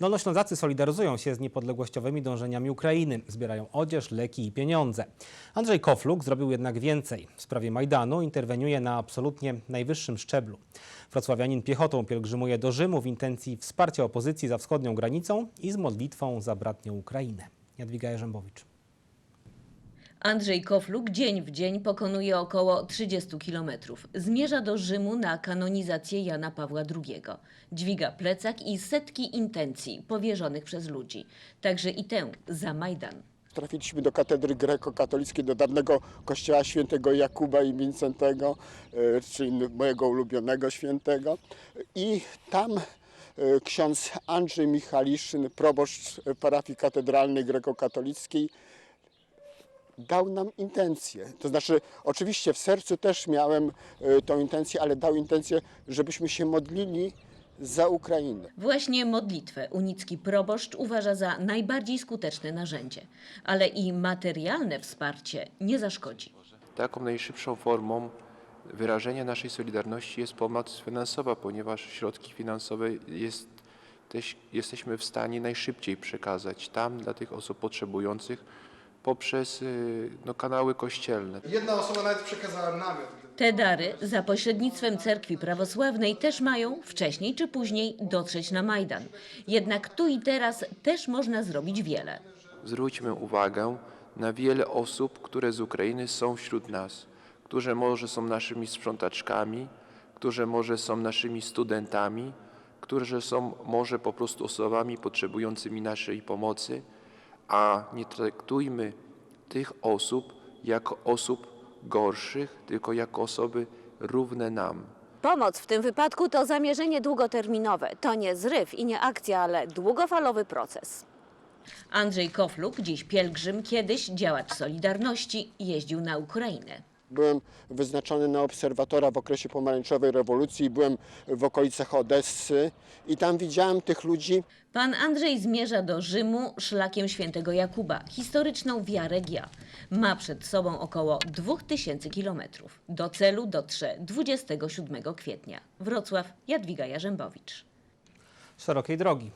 Dolnoślązacy solidaryzują się z niepodległościowymi dążeniami Ukrainy. Zbierają odzież, leki i pieniądze. Andrzej Kofluk zrobił jednak więcej. W sprawie Majdanu interweniuje na absolutnie najwyższym szczeblu. Wrocławianin piechotą pielgrzymuje do Rzymu w intencji wsparcia opozycji za wschodnią granicą i z modlitwą za bratnią Ukrainę. Jadwiga Jerzębowicz. Andrzej Kofluk dzień w dzień pokonuje około 30 kilometrów. Zmierza do Rzymu na kanonizację Jana Pawła II. Dźwiga plecak i setki intencji powierzonych przez ludzi. Także i tę za Majdan. Trafiliśmy do katedry grekokatolickiej, do dawnego kościoła świętego Jakuba i Wincentego, e, czyli mojego ulubionego świętego. I tam e, ksiądz Andrzej Michaliszyn, proboszcz parafii katedralnej grekokatolickiej, dał nam intencję. To znaczy, oczywiście w sercu też miałem e, tą intencję, ale dał intencję, żebyśmy się modlili za Ukrainę. Właśnie modlitwę unicki proboszcz uważa za najbardziej skuteczne narzędzie. Ale i materialne wsparcie nie zaszkodzi. Taką najszybszą formą wyrażenia naszej solidarności jest pomoc finansowa, ponieważ środki finansowe jest, też, jesteśmy w stanie najszybciej przekazać tam dla tych osób potrzebujących poprzez y, no, kanały kościelne. Jedna osoba nawet przekazała namiot. Te dary za pośrednictwem cerkwi prawosławnej też mają wcześniej czy później dotrzeć na Majdan. Jednak tu i teraz też można zrobić wiele. Zwróćmy uwagę na wiele osób, które z Ukrainy są wśród nas, którzy może są naszymi sprzątaczkami, którzy może są naszymi studentami, którzy są może po prostu osobami potrzebującymi naszej pomocy, a nie traktujmy tych osób jako osób gorszych, tylko jako osoby równe nam. Pomoc w tym wypadku to zamierzenie długoterminowe. To nie zryw i nie akcja, ale długofalowy proces. Andrzej Kofluk, dziś pielgrzym, kiedyś działacz Solidarności, jeździł na Ukrainę. Byłem wyznaczony na obserwatora w okresie pomarańczowej rewolucji, byłem w okolicach Odessy i tam widziałem tych ludzi. Pan Andrzej zmierza do Rzymu szlakiem świętego Jakuba, historyczną Via Regia. Ma przed sobą około 2000 kilometrów. Do celu dotrze 27 kwietnia. Wrocław, Jadwiga Jarzębowicz. Szerokiej drogi.